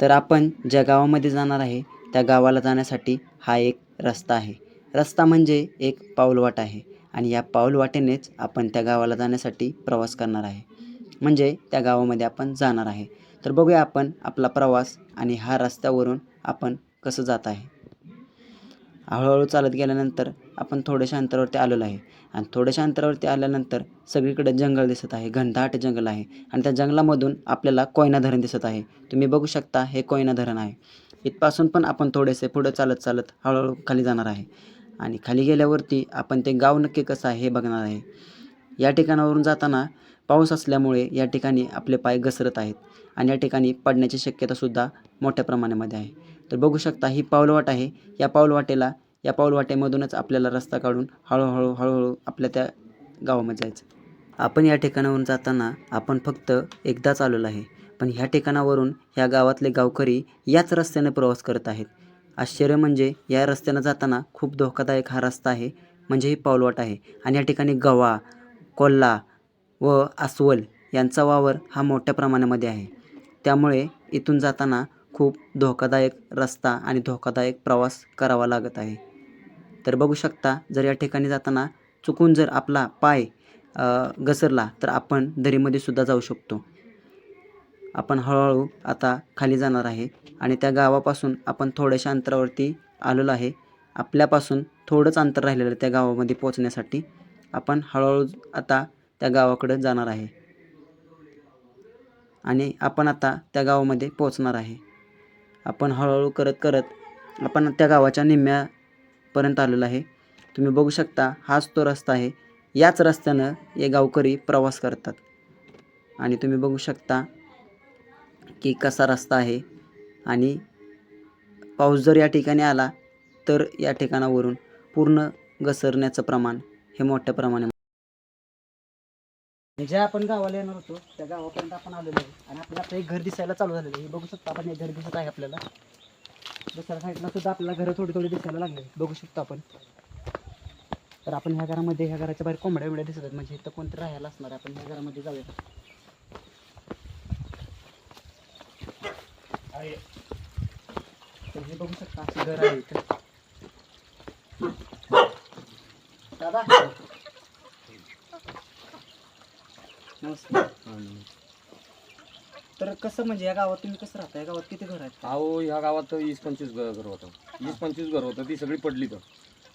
तर आपण ज्या गावामध्ये जाणार आहे त्या गावाला जाण्यासाठी हा एक रस्ता आहे. रस्ता म्हणजे एक पाऊलवाट आहे आणि या पाऊलवाटेनेच आपण त्या गावाला जाण्यासाठी प्रवास करणार आहे. म्हणजे त्या गावामध्ये आपण जाणार आहे. तर बघूया आपण आपला प्रवास आणि हा रस्त्यावरून आपण कसं जात आहे. हळूहळू चालत गेल्यानंतर आपण थोड्याशा अंतरावरती आलेलो आहे. आणि थोड्याशा अंतरावरती आल्यानंतर सगळीकडे जंगल दिसत आहे. घनदाट जंगल आहे आणि त्या जंगलामधून आपल्याला कोयना धरण दिसत आहे. तुम्ही बघू शकता हे कोयना धरण आहे. इथपासून पण आपण थोडेसे पुढं चालत चालत हळूहळू खाली जाणार आहे. आणि खाली गेल्यावरती आपण ते गाव नक्की कसं आहे हे बघणार आहे. या ठिकाणावरून जाताना पाऊस असल्यामुळे या ठिकाणी आपले पाय घसरत आहेत आणि या ठिकाणी पडण्याची शक्यतासुद्धा मोठ्या प्रमाणामध्ये आहे. तर बघू शकता ही पाऊलवाट आहे. या पाऊलवाटेला या पाऊलवाटेमधूनच आपल्याला रस्ता काढून हळूहळू हळूहळू आपल्या त्या गावामध्ये जायचं. आपण या ठिकाणावरून जाताना आपण फक्त एकदाच आलेलो आहे. पण ह्या ठिकाणावरून ह्या गावातले गावकरी याच रस्त्याने प्रवास करत आहेत. आश्चर्य म्हणजे या रस्त्यानं जाताना खूप धोकादायक हा रस्ता आहे म्हणजे ही पाऊलवाट आहे. आणि या ठिकाणी गवा कोल्हा व अस्वल यांचा वावर हा मोठ्या प्रमाणामध्ये आहे. त्यामुळे इथून जाताना खूप धोकादायक रस्ता आणि धोकादायक प्रवास करावा लागत आहे. तर बघू शकता जर या ठिकाणी जाताना चुकून जर आपला पाय घसरला तर आपण दरीमध्ये सुद्धा जाऊ शकतो. आपण हळूहळू आता खाली जाणार आहे आणि त्या गावापासून आपण थोड्याशा अंतरावरती आलेलो आहे. आपल्यापासून थोडंच अंतर राहिलेलं आहे त्या गावामध्ये पोहोचण्यासाठी. आपण हळूहळू आता त्या गावाकडे जाणार आहे. आणि आपण आता त्या गावामध्ये पोहोचणार आहे. आपण हळूहळू करत करत आपण त्या गावाच्या निम्म्या पर्यंत आलेलो आहे. तुम्ही बघू शकता हाच तो रस्ता आहे. याच रस्त्यानं हे गावकरी प्रवास करतात. आणि तुम्ही बघू शकता की कसा रस्ता आहे. आणि पाऊस जर या ठिकाणी आला तर या ठिकाणावरून पूर्ण घसरण्याचं प्रमाण हे मोठ्या प्रमाणात ज्या आपण गावाला येणार होतो त्या गावापर्यंत आपण आलेलो आहे. आणि आपल्याला एक घर दिसायला चालू झालेलं आहे. हे बघू शकता आपण एक घर दिसत आहे आपल्याला. दुसऱ्या साईडला सुद्धा आपल्याला घरं थोडी थोडी दिसायला लागले बघू शकतो आपण. तर आपण ह्या घरामध्ये ह्या घराच्या बाहेर कोंबड्या बिंबड्या दिसत आहेत. म्हणजे इथं कोणतं राहायला असणार आपण ह्या घरामध्ये जाऊया. तर हे बघू शकता असं घर आहे इथं. तर कसं म्हणजे या गावात तुम्ही कसं राहता? या गावात किती घर आहेत? अहो ह्या गावात वीस पंचवीस घर घर होतं. वीस पंचवीस घर होतं. ती सगळी पडली तर.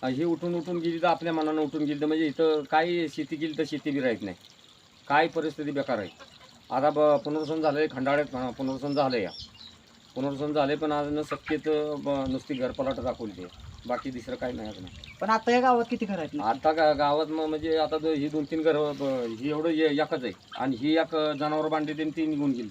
ही उठून उठून गेली तर आपल्या मनानं उठून गेली तर म्हणजे इथं काय शेती केली तर शेती बी राहत नाही. काय परिस्थिती बेकार आहे. आता ब पुनर्वसन झालं आहे खंडाळ्यात अं, पुनर्वसन झालं या. पुनर्वसन झाले पण आज न शक्यत नुसती घरपलाट दाखवली ते. बाकी दुसरं काही नाही पण आता या गावात किती घर आहेत ना आता गा गावात म्हणजे आता ही दोन तीन घर ही एवढं ए- एकच आहे. आणि ही एक जनावर बांधली ते ती निघून गेली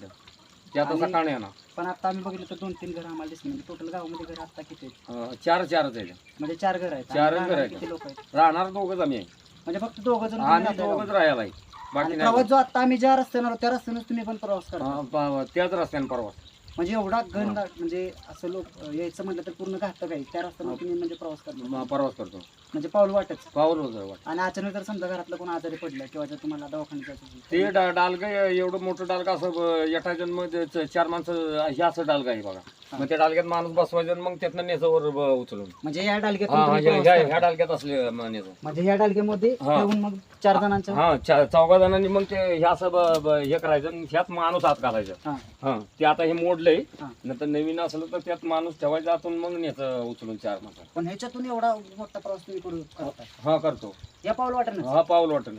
ते आता आणि- सकाळी येणार. पण आता आम्ही बघितलं तर दोन तीन घर आम्हाला दिसले म्हणजे टोटल गावामध्ये घर आता किती आहेत? अं, चार चारच आहे म्हणजे चार घर आहेत. चारच आणि घर राहणारे आहेत. किती लोक आहेत? राहणार दोघंच आम्ही आहे. म्हणजे फक्त दोघं जण आणि तुम्ही दोघंच राहायला आहे. गावात. बाकी आणि नाही प्रवास जो आता आम्ही ज्या रस्त्यानं आलो त्या रस्त्यानं तुम्ही पण प्रवास करा प- त्याच रस्त्याने परवा म्हणजे एवढा गण म्हणजे असं लोक यायचं म्हटलं तर पूर्ण घातक आहे. त्या रस्त्यानं हा. तुम्ही म्हणजे प्रवास करता. म- प्रवास करतो. म्हणजे पाऊल वाटच. पाऊल होतं वाट. आणि अचानक जर समजा घरातलं कोण आजारी पडलं किंवा जर तुम्हाला दवाखान्यात जायचं असेल, ते डा- डालगं एवढं मोठं डालगं असं ब- एका जन्म चार माणसं हे असं डालगं आहे बघा. मग त्या डालग्यात माणूस बसवायचं आणि मग त्यातनं नेसावर ब- उचलून. म्हणजे या डालग्यातून हा, तुम्ही ह्या प्रवास ह्या- करता. ह्या डालग्यात असले म- नेसं. म्हणजे ह्या डालग्यामध्ये हा. मग चार जणांचं? हा चा- चौघा जणांनी मग ते हे असं ब- ब- हे करायचं आणि ह्यात माणूस हात घालायचं. हा. हा ते आता हे मोडलंय हा. नंतर नवीन असलं तर त्यात माणूस ठेवायचा आतून मग न्यायचं उचलून चार माणसं. पण ह्याच्यातून एवढा मोठा प्रवास तुम्ही करू करता? हा करतो. या पाऊल वाटत हा पाऊल वाटत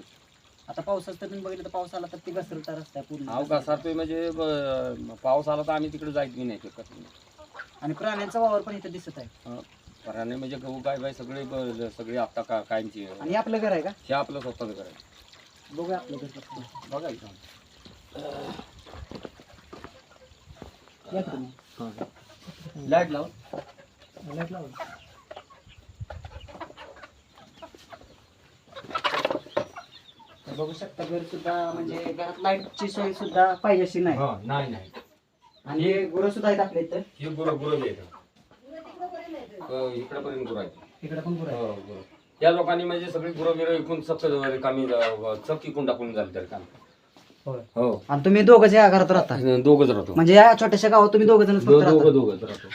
आता पावसाचं तर तुम्ही बघितलं तर पाऊस आला तर ती घसरता रस्ता आहे पूर्ण. अहो घसारतोय म्हणजे ब- पाऊस आला तर आम्ही तिकडे जायत बी नाही शकत. आणि प्राण्यांचा वावर पण इथे दिसत आहे. पराने म्हणजे गहू गाय बाय सगळे ब- सगळे आता का कायमची. आणि हे आपलं घर आहे का? हे आपलं स्वतःच घर आहे. बघूया आपलं घर कसं आहे. बघा इथं. या तुम्ही? लाइट लाव. लाइट लावा. तर बघू शकता घर सुद्धा म्हणजे घरात लाईटची सोय सुद्धा पाहिजे अशी नाही. हा नाही नाही. आणि गुरं सुद्धा आहेत आपल्या इथं. हे गुरं गुरं. अ, इकडेपर्यंत गुरं आहेत. इकडे पण गुरं आहेत. हो, गुरं. या लोकांनी म्हणजे सगळी गुरं बिरं इकून चक रिकामी चक इकून टाकून झाली तरी काम. हो. आणि तुम्ही दोघं या घरात राहता? दोघच राहतो. म्हणजे या छोट्याशा गावात तुम्ही दोघ जण दो- दोघं दोघच राहतो.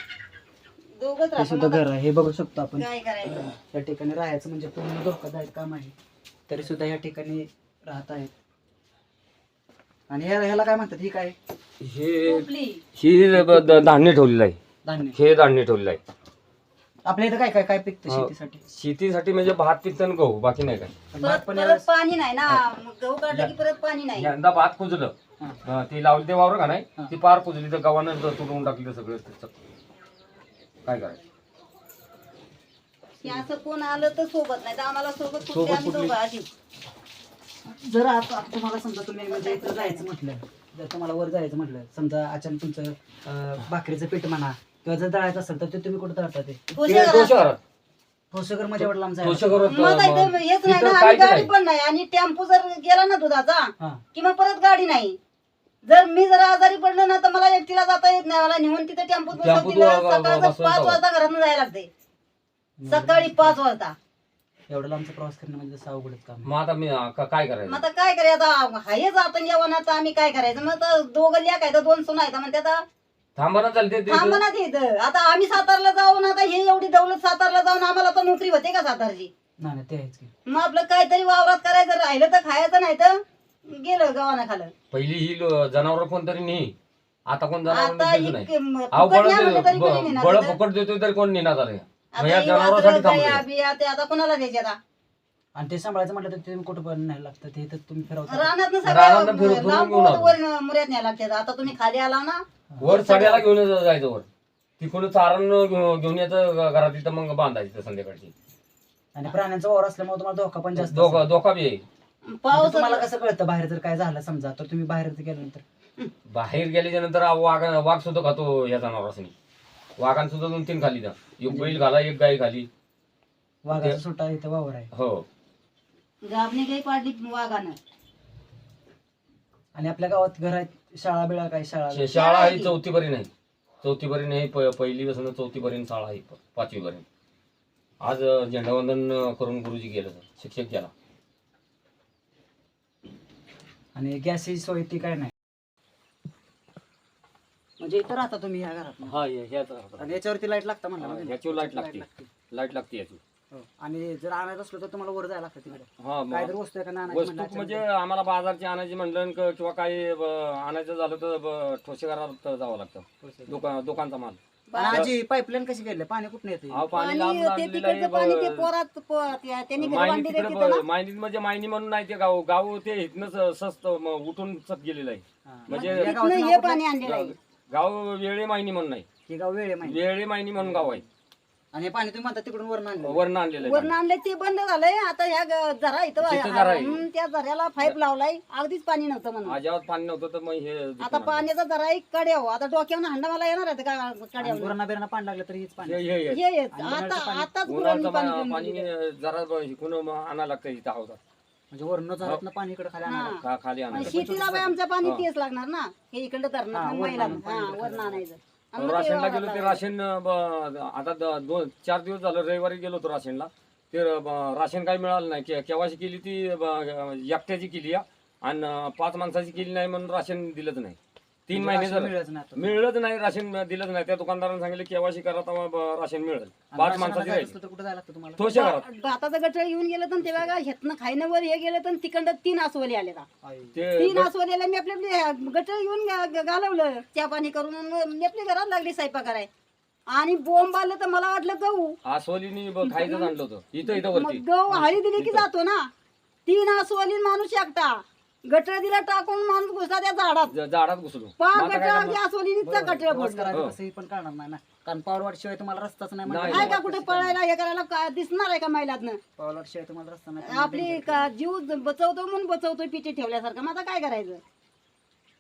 दोघंच ते सुद्धा घर आहे. हे बघू शकतो आपण. काय करायचं? या ठिकाणी राहायचं म्हणजे पूर्ण धोकादायक काम आहे. तरी सुद्धा या ठिकाणी राहत आहेत. आणि ह्या- ह्याला काय म्हणतात? ही काय? हे टोपली ही ब- द- धान्य ठेवलेलं आहे. धान्य. हे धान्य ठेवलेलं आहे. आपल्या इथं काय काय काय पिकतं हो. शेतीसाठी शेतीसाठी म्हणजे भात पिकतं आणि गहू बाकी नाही काय पण भात परत पण परत यावेळेस- पाणी नाही ना मग गहू काढलं की परत पाणी नाही यंदा भात कुजलं हा. हा, ते लावली ते वावर का नाही हा. ती पार कुजली तर गव्हानं तुडवून टाकली सगळं त्याचं. काय करायचं की असं कोण आलं तर सोबत नाही तर आम्हाला सोबत कुठले सोबत आम्ही कुठली? दोघं आधी जर आता आता तुम्हाला समजा तुम्ही म्हणजे इथं जायचं म्हटलं जर तुम्हाला वर जायचं म्हटलं समजा अचानक तुमचं अं, भाकरीचं पीठ म्हणा किंवा जर दळायचं असेल तर ते तुम्ही कुठं दळता ते? ठोसेकरमध्ये जायचं मग आता मग हेच नाही ना आणि काहीच गाडी नाही. पण नाही आणि टेम्पो जर गेला ना दुधाचा हा. कि मग परत गाडी नाही. जर मी जर आजारी पडलो ना तर मला एकटीला जाता येत नाही मला नेऊन तिथे टेम्पोत बसवून टेम्पोत तिला ब- ब- सकाळचं बसवून पाच जावं. वाजता घरातून जायला लागते. सकाळी पाच वाजता. एवढं लांबचा प्रवास करणं म्हणजे जसं अवघडच काम आहे. मग आता मी अं, का- काय मग करायचं आता काय करायचं? हाय जातं जेवणाचं आम्ही काय करायचं? मग आता दोघं लिया काय तर दोन सुना आहेत म्हणते आता थांबा ना चालते ते- थांबा ना तिथं आता आम्ही सातारला जाऊन आता हे एवढी दौलत सातारला जाऊन आम्हाला तर नोकरी होते का सातारची? नाही नाही ते आहेच की. मग आपलं काहीतरी वावरात करायचं राहिलं तर खायचं नाही तर गेलं गावाना खालं पहिली ही जनावर कोणतरी नेही आता कोण आता जनावर नाही. क- म- अहो फुकट बळ नाही म्हणलं तरी कोणी नेणार बळ तिथं. फुकट देतोय तरी कोण नेणार आहे? आता मग या ही जनावरांसाठी वासरं, थांबलोय. गाया, बिया ते आता कोणाला द्यायचे आता? आणि ते सांभाळायचं म्हटलं तर तुम्ही कुठं पण नाही लागतं ते तर तुम्ही फिरवता. रानात रानातनं फिरून- फिरून लांब घेऊन आलो. वर मुऱ्यात न्यायला लागते आता तुम्ही खाली आला ना वर सड्याला घेऊन जायचं वर. तिकडून चारण घेऊन घेऊन यायचं घ- घरात इथं मग बांधायचं संध्याकाळची. आणि प्राण्यांचा वावर असल्यामुळे तुम्हाला धोका पण जास्त धोका असेल. धोका बी आहे. म्हणजे पाऊस तुम्हाला कसं कळतं बाहेर जर काय झालं समजा तर तुम्ही बाहेर गेल्यानंतर. बाहेर गेल्याच्यानंतर वाघ वाघ सुद्धा खातो या जनावरांनी वाघान सुद्धा दोन तीन खाली एक बैल घाला एक गाय खाली. वाघाचा ते- सुटा इथं वावर आहे. हो. गाबणी काही पाडली वाघानं आणि आपल्या गावात घर आहेत शाळा बिळा काय शाळा शे- शाळा आहे चौथी बरी नाही. चौथी बरी नाही प- पहिली पासून चौथी पर्यंत शाळा आहे प- पाचवी पर्यंत आज अ, झेंडावंदन अ, करून गुरुजी गेलं शिक्षक गेला. आणि गॅसची सोय ती काय नाही? म्हणजे इथं राहता तुम्ही ह्या घरात? हा आणि याच्यावरती लाइट लागतं म्हणलं ना तुम्ही? लाइट लागते. लाइट लागते याची. आणि जर आणायचं असलं तर तुम्हाला वर जायला लागतं तिकडे. हा काय तर वस्तू वस्तू म्हणजे आम्हाला बाजारची आणायची म्हणलं क- किंवा काही ब- आणायचं झालं तर ब- ठोसेघरात जावं लागतं. दुकान दुकानचा माल. आजी पाईपलाईन कशी केली पाणी कुठं येते अहो पाणी पाणी लांब ते आणलेलं तिकडचं आहे पाणी ते ब- पोरात पो- त्या- त्यांनी घर मायनी बांधलेलं तिकडे तिथं ना. ब- मायनीत म्हणजे मायनी म्हणून नाही ते गाव. गाव ते इथनं सस्त म- उठून सत गेलेलं आहे. म्हणजे या तिथनं गावाचं हे नाव पाणी आणलेलं आहे. गाव वेळे मायनी म्हणून नाही. हे गाव वेळ आहे माहिती वेळे मायनी म्हणून गाव आहे. आणि हे पाणी तुम्ही म्हणता तिकडून वर आणलं वरण आणलेलं आहे वरून आणले ते बंद झालंय आता ह्या ग- झरा इथं तिथं झरा आहे. हम्म, त्या झऱ्याला पाईप लावलाय अगदीच पाणी नव्हतं म्हणून अजिबात पाणी नव्हतं तर मग हे आता दुकान पाण्याचा जरा एक कड्याव आता डोक्यावर हंडा मला येणार आहे का कड्यावर बिरांना पाणी लागलं तर हेच आणलं. पाणी हे- हे- हे. हे येत. आणि आता आताच गुरांनी उन्हाळ्याचं पाणी पा- पिऊन पाणी गेले. जरा ब- इकडून आणायला लागतं इथं हावतात म्हणजे वरून झरातनं पाणी इकडे खाली आणायला हा. खा खाली आणि आणायला शेतीला बाई आमच्या पाणी हा. तेच लागणार ना हे इकडं धरणार हा, महिला वरनं पाणी इकडं वरण आणायचं राशनला गेलो ते. राशन ब- आता द- दोन चार दिवस झालं रविवारी गेलो होतो राशनला. ते र- ब- राशन काही मिळालं नाही. के- केव्हाची केली ती ब- एकट्याची केली या आणि पाच माणसाची केली नाही म्हणून राशन दिलंच नाही. तीन महिने राशन झालं. मिळायचं नाही आता. मिळलंच नाही राशन दिलंच नाही. त्या दुकानदाराने सांगितलं केव्हाशी करा तेव्हा ब- राशन मिळेल. आणि पाच राशनाला माणसाची जायचं राहील. असलं तर कुठं जायला लागतं तुम्हाला? थोडशा घरात भाताचं गटळ येऊन गेलं तर ते बघा ह्यातनं खायनं वर हे गेलं तर तिकडं तीन आसवली आले का आई. ते तीन आसवलीला मी आपल्या आपल्या गटळ येऊन गा- गा- घालवलं चहा पाणी करून आणि मी आपल्या घरात लागली स्वयंपाक कराय आणि बोंब आलं तर मला वाटलं गहू. आसोलीनी ब- खायचं आणलं होतं. इथं इथं मग वरती गहू हळी दिली की जातो ना. तीन आसवली माणूस एकटा. गटळ दिला टाकून माणूस घुसला त्या झाडात. ज- झाडात घुसलो. पा मग आता काय करणार? करायचं हो. कसंही पण कळणार नाही ना. कारण पावलवाड शिवाय तुम्हाला रस्ताच नाही नाही. आहे का म्हणजे कुठे पळायला हे करायला का- दिसणार आहे का महिलातनं पावलवाड शिवाय तुम्हाला रस्ता नाही आपली का जीव बचवतो म्हणून बचवतोय पिठी ठेवल्यासारखं. मग आता काय करायचं?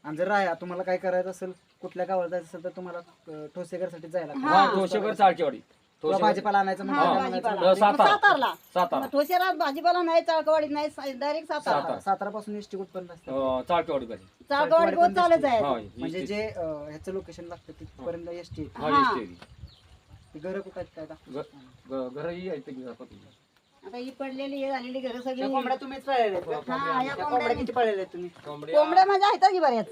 आणि जर राहा तुम्हाला काय करायचं असेल कुठल्या गावाला जायचं असेल तर तुम्हाला अं, ठोसेघरसाठी जायला लागतं. हा चाळकेवाडी. ठोसेकर भाजीपाला आणायचं हा, म्हणजे भाजीपाला. अं, सातारा. मग सातारला सातारा ठोसेरात भाजीपाला नाही चाळकवाडीत नाही डायरेक्ट सातारा सातारा. सातारा पासून एसटी कुठपर्यंत असते चाळकेवाडी पाहिजे चाळकवाडी कोण चालत हा जायचं ही म्हणजे. जे अं, ह्याचं लोकेशन लागतं तिथपर्यंत एसटी हा हा. ही स्टेज. घर कुठं आहेत काय ही आहे ते घरापासून. आता ही पडलेली हे झालेली घरं सगळी कोंबड्या तुम्हीच पाळलेल्या आहेत का? हा या त्या कोंबड्या कोंबड्या किती पाळलेल्या आहेत तुम्ही कोंबड्या माझ्या आहेत की बऱ्याच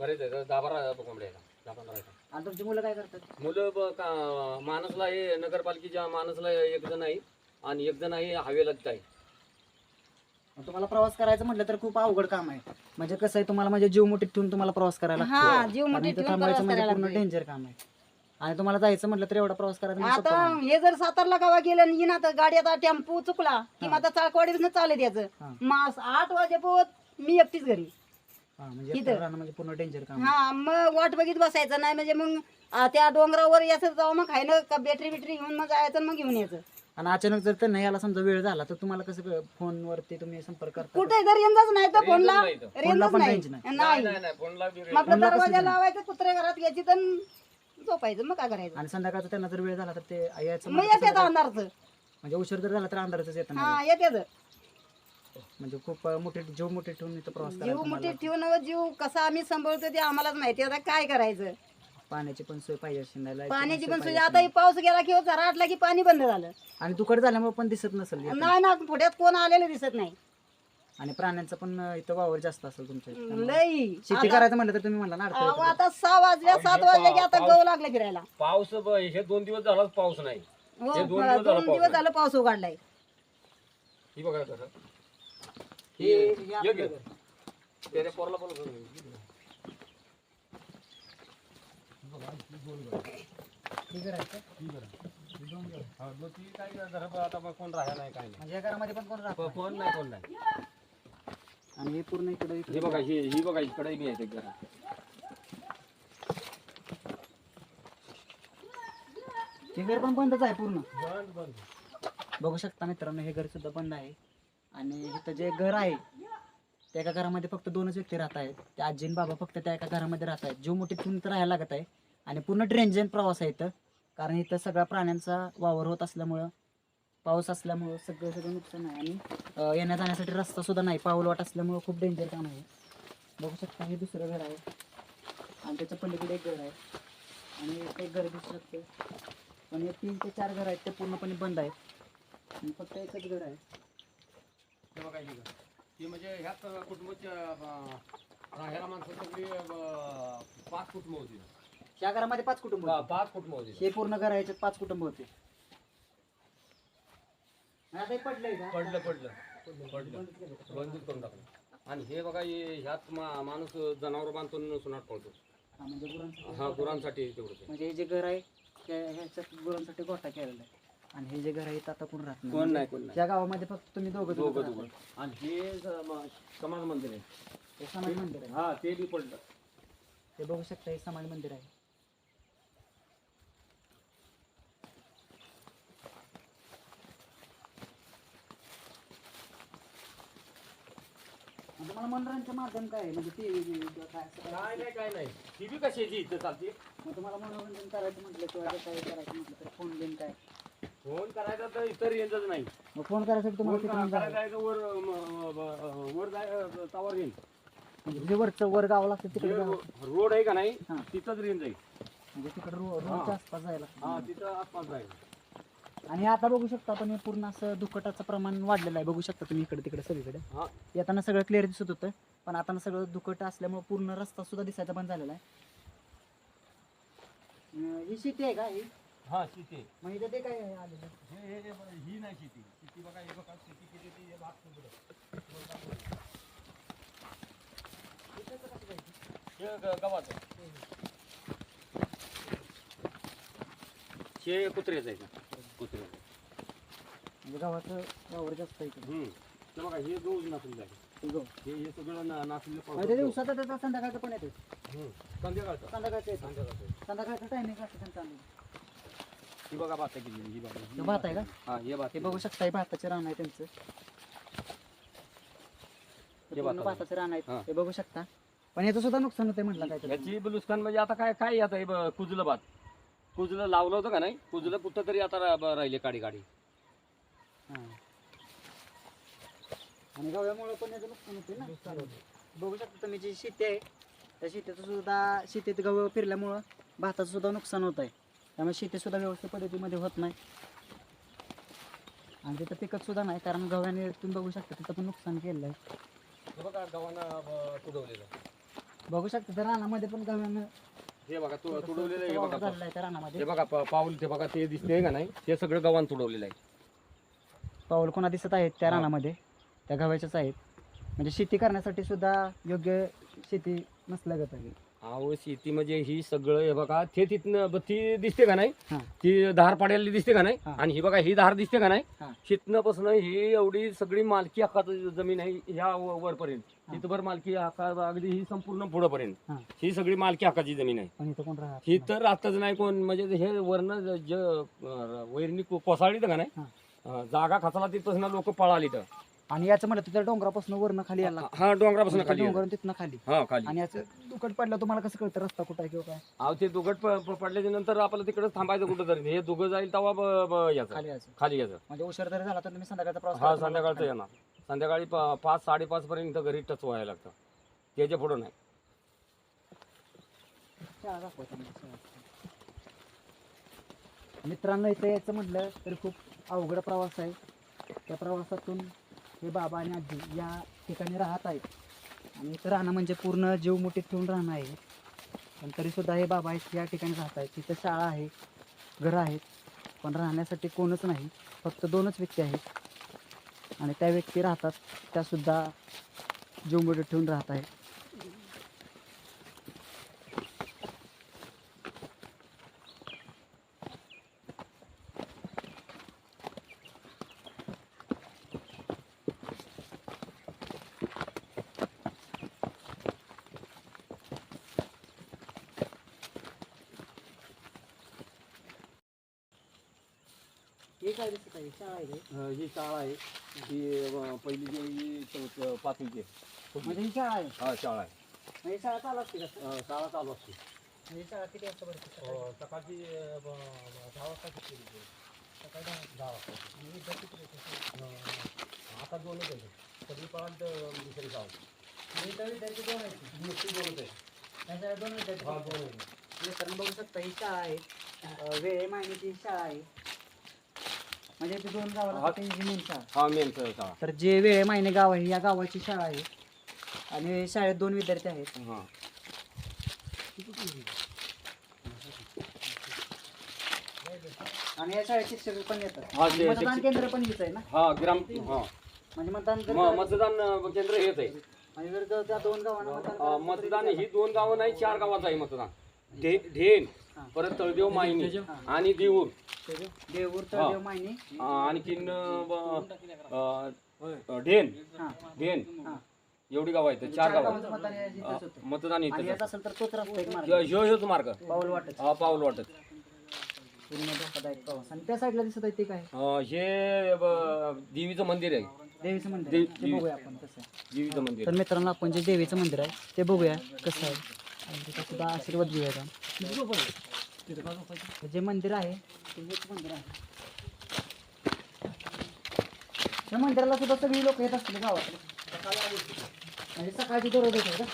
बरेच आहेत दहा बारा कोंबड्या आहेत दहा पंधरा आहेत आणि तुमची मुलं काय करतात? मुलं ब- का- माणसला आहे नगरपालिकेच्या माणसला एक जण आहे आणि एक जण आहे हवेलाच आहे. मग तुम्हाला प्रवास करायचं म्हटलं तर खूप अवघड काम आहे. म्हणजे कसं आहे तुम्हाला म्हणजे जीव मुठीत ठेवून तुम्हाला प्रवास करायला हा लागतो. जीव आणि मोठी इथं ठेवून थांबायचं प्रवास म्हणजे करायला पूर्ण लागतोय. डेंजर काम आहे. आणि तुम्हाला जायचं म्हटलं तर एवढा प्रवास करायचा म्हणजे सोपं आता नाही. हे जर सातारला गावा गेलं आणि येईन आता गाडी आता टेम्पो चुकला की मग आता चाळकवाडीतनं चालत हा. याचं मास आठ वाजेपोत मी एकटीच घरी. हा, म्हणजे इथं. एकटं राहणं म्हणजे पूर्ण डेंजर काम आहे. हा मग वाट बघित बसायचं नाही म्हणजे मग आ, त्या डोंगरावर यायचं जाऊ मग खायनं का बॅटरी बिटरी घेऊन मग जायचं आणि मग घेऊन यायचं आणि अचानक जर त्यांना याला समजा वेळ झाला तर तुम्हाला कसं क- फोनवरती तुम्ही संपर्क करता कुठे जर रेंजच नाही तर फोनला नाही रेंजच पण नाही रेंज नाही. नाही नाही नाही फोनला बी मग आपलं दरवाजा नाही? लावायचं कुत्रे घरात घ्यायची तर झोपायचं मग काय करायचं आणि संध्याकाळचा त्यांना जर वेळ झाला तर ते यायचं मग म्हणजे कसं येते? अंधारचं म्हणजे उशीर जर झाला तर अंधारातच येतं हा नाही. येते म्हणजे खूप मोठे जीव मोठे ठेवून इथं प्रवास जीव मुठी. ठेवून व जीव कसा आम्ही सांभाळतो ते आम्हालाच माहिती आता काय करायचं पाण्याची पण सोय पाहिजे शिंदायला पाण्याची पण सोय आता ही पाऊस गेला की हो जरा आटला की पाणी बंद झालं आणि दुकड झाल्यामुळे पण दिसत नसेल. नाही ना पुढ्यात कोण आलेलं दिसत नाही आणि प्राण्यांचा पण इथं वावर जास्त असेल तुमच्या इथं. लई शेती करायचं म्हणलं तर तुम्ही म्हणला ना अडथळे अहो, येतात. आता सहा वाजल्या सात वाजले की आता गहू लागले फिरायला पाऊस ब- हे दोन दिवस झाला पाऊस नाही हो हे दोन मला दिवस झाला दोन दिवस. झालं पाऊस उघडलाय ही बघा कसं हे-. त्याच्या पोराला मग ती काय कोण नाही घरामध्ये पण कोण राहत नाही कोण नाही? कोण नाही. आणि हे पूर्ण इकडे हे बघा ही ही बघा इकडे बी आहे ते घर. हे घर पण बंदच आहे पूर्ण. बंद बंद. बघू शकता मित्रांनो हे घर सुद्धा बंद आहे. आणि इथं जे घर आहे त्या एका घरामध्ये फक्त दोनच व्यक्ती राहत आहेत. ते आजी आणि बाबा फक्त त्या एका घरामध्ये राहत आहेत. जीव मोठी तुम्ही तर राहायला लागत आहे. आणि पूर्ण ट्रेनजेन प्रवास आहे इथं. कारण इथं सगळ्या प्राण्यांचा वावर होत असल्यामुळं पाऊस असल्यामुळं सगळं सगळं नुकसान आहे. आणि येण्या जाण्यासाठी रस्ता सुद्धा नाही. पाऊलवाट असल्यामुळं खूप डेंजर काम आहे. बघू शकता हे दुसरं घर आहे. आणि त्याच्या पलीकडे एक घर आहे. आणि एक घर दिसू शकते पण हे तीन ते चार घर आहेत ते पूर्णपणे बंद आहेत. आणि फक्त एकच घर आहे. हे बघा ही. ही म्हणजे ह्याच कुटुंबाच्या अं, राहायला माणसं सगळी अं, पाच कुटुंब होती. या घरामध्ये पाच कुटुंब होते. पाच कुटुंब होती. हे पूर्ण घर आहे याच्यात पाच कुटुंब होते. आणि आता हे पडलंय का? पडलं पडलं. पडलं. बंदूक करून टाकलं. आणि हे बघा हे ह्यात मा- माणूस जनावर बांधतो सुनाट पळतो. हा, म्हणजे गुरांसाठी हा गुरांसाठी म्हणजे हे जे घर आहे त्या- ह्याच्यात गुरांसाठी गोठा केलेला आहे. आणि हे जे घर आहे इथं आता कोण राहत कोण नाही कोण नाही. त्या गावामध्ये फक्त तुम्ही दोघं दोघं दोघं दोघं. आणि हे समाज मंदिर आहे. हे समाज मंदिर आहे. हा ते बी पडलं. ते बघू शकता हे समाज मंदिर आहे. आणि तुम्हाला मनोरंजन माध्यम काय आहे? म्हणजे टीव्ही काय असं काय? काय नाही काय नाही. ती बी कशाची इथं चालते? मग तुम्हाला मनोरंजन करायचं म्हटलं किंवा जे काही करायचं म्हटलं तर फोन घेऊन काय? फोन करायचा तर इतर रेंजच नाही. मग फोन करायसाठी तुम्हाला करायचा आहे तर वर म- ब- वर जाय येईल म्हणजे जे वरचं वर गावं लागतं तिकडे. रोड आहे का नाही हा. तिथंच रेंज आहे. म्हणजे तिकडे रो रोडच्या आसपास जायला हा लागतं. तिथं आसपास जाईल आणि आता बघू शकता आपण हे पूर्ण असं दुखटाचं प्रमाण वाढलेलं आहे. बघू शकता तुम्ही इकडे तिकडे सगळीकडे. हा. येताना सगळं क्लिअर दिसत होतं पण आता ना सगळं दुखट असल्यामुळे पूर्ण रस्ता सुद्धा दिसायचा बंद झालेला आहे. अं, ही शेती आहे का ही? हा शेती मग इथं ते काय आलेलं हे हे- हे बघा, ही नाही शेती शेती बघा हे बघा शेती केली ती हे भात तुमचं. हे ग- गव्हाचं हे कुत्र्याचं आहे का कुत्र्याचं म्हणजे गावाचं वावर जास्त आहे इकडे हम्म. ते बघा हे गहू नाचलेलं आहे हे गहू. हे हे सगळं ना- नाचलेलं मग ते पावसाचं गहू. दिवसाचं त्याचा संध्याकाळचं पण येते हम्म. संध्याकाळचं संध्याकाळचं येतं संध्याकाळचं संध्याकाळचं टायमिंग असतं त्यांचं. ही बघा भात केली ही बघा. हे भात आहे का? हा हे भात हे बघू शकता हे भाताचे रान आहे त्यांचं. हे पूर्ण भाताचं. भाताचे रान आहेत. हा. हे बघू शकता. पण याचं सुद्धा नुकसान होतंय म्हटलं काय याची नुकसान म्हणजे आता काय काय आता हे ब- कुजलं भात. कुजलं लावलं होतं का नाही? कुजलं कुठं तरी आता रा- ब- राहिले काडी काडी आणि गव्यामुळे पण याचं नुकसान होते ना. बघू शकता तुम्ही जी शेती आहे त्या शेतीचं सुद्धा शेतीत गहू फिरल्यामुळं भाताचं सुद्धा नुकसान होत आहे त्यामुळे शेती सुद्धा व्यवस्थित पद्धतीमध्ये होत नाही. आणि तिथं पिकत सुद्धा नाही कारण गव्याने तुम्ही बघू शकता तिथं पण नुकसान केलेलं आहे हे बघा गव्हानं तुडवलेलं बघू शकता रानामध्ये पण गव्यानं हे बघा तु- तुडवलेलं आहे हे बघा झालेला आहे त्या रानामध्ये. हे बघा प- पाऊल ते बघा ते दिसते का नाही? हे सगळं गव्हाण तुडवलेलं आहे. पाऊल कोणा दिसत आहेत त्या हा. रानामध्ये? त्या गव्याच्याच आहेत. म्हणजे शेती करण्यासाठी सुद्धा योग्य शेती नसल्यागत आहे. अहो शेती म्हणजे ही सगळं हे बघा ते तिथनं ब- ती दिसते का नाही हा. ती धार पाड्याला दिसते का नाही हा. आणि ही बघा ही धार दिसते का नाही. शितनं पासून ही एवढी सगळी मालकी हक्काची जमीन आहे ह्या व- वरपर्यंत. तिथभर मालकी हक्का अगदी ही संपूर्ण पुढंपर्यंत हा. ही सगळी मालकी हक्काची जमीन आहे पण इथं कोण राहत ही नाही. तर राहतच नाही कोण म्हणजे हे वर्ण ज अं, वैरणी को- कोसळली तर का नाही हा. अं, जागा खचला तिथपासून लोक पळाली तर आणि याचं म्हणलं तिथं डोंगरापासून वरनं खाली यायला. हा डोंगरापासून खाली आहे. डोंगरावरून तिथनं खाली. हा खाली. आणि याचं दुकट पडलं तुम्हाला कसं कळतं? रस्ता कुठं आहे किंवा काय? अहो ते दुगट प- प- पडल्याच्या नंतर आपल्याला तिकडे थांबायचं कुठं तरी. हे दुगं जाईल तेव्हा ब- ब- याचं. खाली यायचं. खाली यायचं. म्हणजे उशीर जरी झाला तर तुम्ही संध्याकाळचा प्रवास हा करता संध्याकाळचं. येणार. संध्याकाळी पा- पाच साडेपाच पर्यंत घरी टच व्हायला लागतं. त्याच्या पुढं नाही. शाळा शाळा. मित्रांनो इथे यायचं म्हटलं तर खूप अवघड प्रवास आहे. त्या प्रवासातून हे बाबा आणि आजी या ठिकाणी राहत आहेत. आणि इथं राहणं म्हणजे पूर्ण जीव मुठीत ठेवून राहणं आहे. पण तरीसुद्धा हे बाबा आहेत या ठिकाणी राहत आहेत. तिथं शाळा आहे घरं आहेत पण राहण्यासाठी कोणच नाही. फक्त दोनच व्यक्ती आहेत. आणि त्या व्यक्ती राहतात त्यासुद्धा जीव मुठीत ठेवून राहत आहेत. हे काय दिसत आहे शाळा आहे? अं, ही शाळा आहे. ही अं, पहिली जी ही चौ- पाचवीची आहे. म्हणजे ही शाळा आहे? हा शाळा आहे. म्हणजे शाळा चालू असते का अं, शाळा चालू असते. म्हणजे शाळा किती वाजता भरते सकाळी? अं, सकाळची दहा वाजता. सकाळी दहा दहा वाजता. आणि विद्यार्थी किती येतात? अं, आता दोनच आहे सगळी पळाल तर दुसरी म्हणजे इथं विद्यार्थी दोन आहेत. नुसती दोनच आहे दोन विद्यार्थी हा मित्रांनो बघू शकता ही शाळा आहे. अं, वेळे मायनीची शाळा आहे. म्हणजे दोन गावाला मेन शाळा. हा मेन शाळा तर जे वेळे मायने गाव आहे या गावाची शाळा आहे. आणि शाळेत दोन विद्यार्थी आहेत. हा. आणि या शाळेत शिक्षक पण येतात. हा, ते मतदान केंद्र पण हीच आहे ना? हा ग्राम हा. म्हणजे मतदान जर म- मतदान अं, केंद्र हेच आहे. म्हणजे जर त्या- दोन गावांना मतदान अं, ही दोन गावं नाही चार गावाचं आहे मतदान. ढे ढेन. हा. परत तळदेव मायनी हा. आणि देऊर देऊर. तळदेव मायनी. आणखीन ढेन. ढेन. एवढी गाव आहेत चार गाव मतदान मार्ग. ह्यो ह्योच मार्ग. पाऊल वाटत. हा पाऊल वाटत. त्या साईडला दिसत आहे ते काय? हे देवीचं मंदिर आहे. देवीचं मंदिर. देवीचं मंदिर तर मित्रांनो आपण जे देवीचं मंदिर आहे ते बघूया कसं आहे. आणि तिथं सुद्धा आशीर्वाद घेऊया जे मंदिर आहे ते मंदिर आहे त्या मंदिराला सुद्धा सगळी लोक येत असतील गावात म्हणजे सकाळची दररोज येतात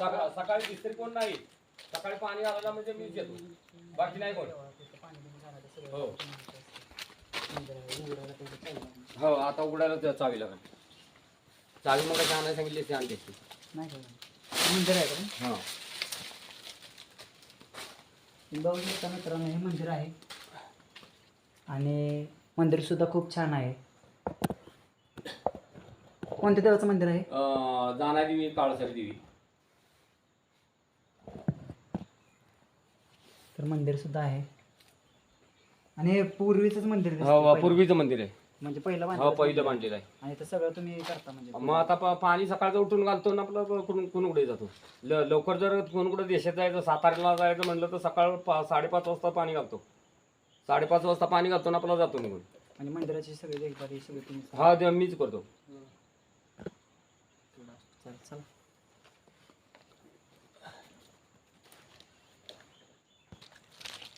का? सकाळी दिसतरी कोण नाही. सकाळी पाणी आलं म्हणजे मीच येतो. बाकी नाही कोण. हो. हो आता उघडायला चावी लागेल. चावी मग कशी आणायला सांगितली ती आणते नाही का? मंदिर आहे का? हा. शकता मित्रांनो हे मंदिर आहे. आणि मंदिर सुद्धा खूप छान आहे. कोणत्या देवाचं मंदिर आहे? अं, जाणार देवी काळसरी देवी. तर मंदिर सुद्धा आहे. आणि हे पूर्वीचंच मंदिर दिसतंय हो पहिलं. पूर्वीचं मंदिर आहे. म्हणजे पहिलं हो पहिलं. बांधलेलं आहे. आणि ते सगळं तुम्ही करता म्हणजे मग आता प- पाणी सकाळचं उठून घालतो ना आपलं कुण कुणकुडे जातो? ल लवकर जर कुणकुडे देशात जायचं साताऱ्याला जायचं म्हणलं तर सकाळ पा साडेपाच वाजता पाणी घालतो. साडेपाच वाजता पाणी घालतो ना आपला जातो निघून. म्हणजे मंदिराची सगळी देखभाल ही सगळी तुम्ही हा ते मीच करतो. चला चला.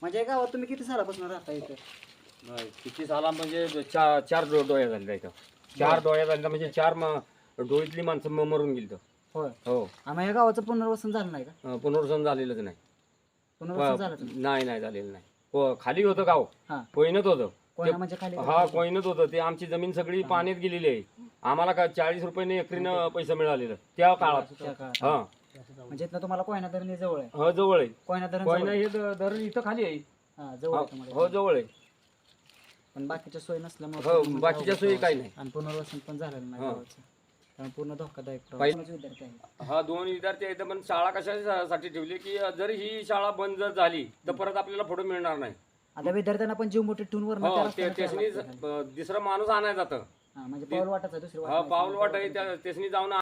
म्हणजे गावात तुम्ही किती सालापासून राहता इथे? नाही, किती झाला म्हणजे चार चार डो- डोळ्या झाल्या इथं. चार डोळ्या झाल्या म्हणजे चार म- डोळीतली माणसं म- मरून गेली होय. हो. आम्ही या गावाचं पुनर्वसन झालं नाही का? अं, पुनर्वसन झालेलंच नाही. पुनर्वसन झालं? नाही? नाही झालेलं नाही. प- खाली होतं गाव. हा. कोयनत होतं. कोयना म्हणजे खाली हा कोयनत होतं. ते आमची जमीन सगळी पाण्यात गेलेली आहे. आम्हाला का चाळीस रुपयाने एकरीनं पैसा मिळालेला. त्या काळात. त्या काळात. हा. म्हणजे इथनं तुम्हाला कोयना धरण हे जवळ आहे. हा जवळ आहे. कोयना धरण कोयना आहे. हे द- धरण इथं खाली आहे. हा, जवळ आहे हा, तुम्हाला. हो जवळ आहे. पण बाकीच्या सोयी नसल्यामुळे हो, पूर्ण बाकीच्या सोयी काही नाही. आणि पुनर्वसन पण झालेलं नाही हा. गावाचं. त्यामुळे पूर्ण धोकादायक प्रवास. पायी- कोणाचे विद्यार्थी आहे हा दोन विद्यार्थी आहेत पण शाळा कशासाठी ठेवली की जर ही शाळा बंद जर झाली तर परत आपल्याला पुढे मिळणार नाही आता विद्यार्थ्यांना पण जीव मोठी टून वर हो ते दुसरा माणूस आणायला जातं म्हणजे पाऊल वाटायचं दुसरी वाट हा नाही. पाऊल वाट आहे त्या त्यासनी जाऊन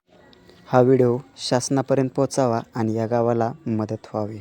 हा व्हिडिओ शासनापर्यंत पोचावा आणि या गावाला मदत व्हावी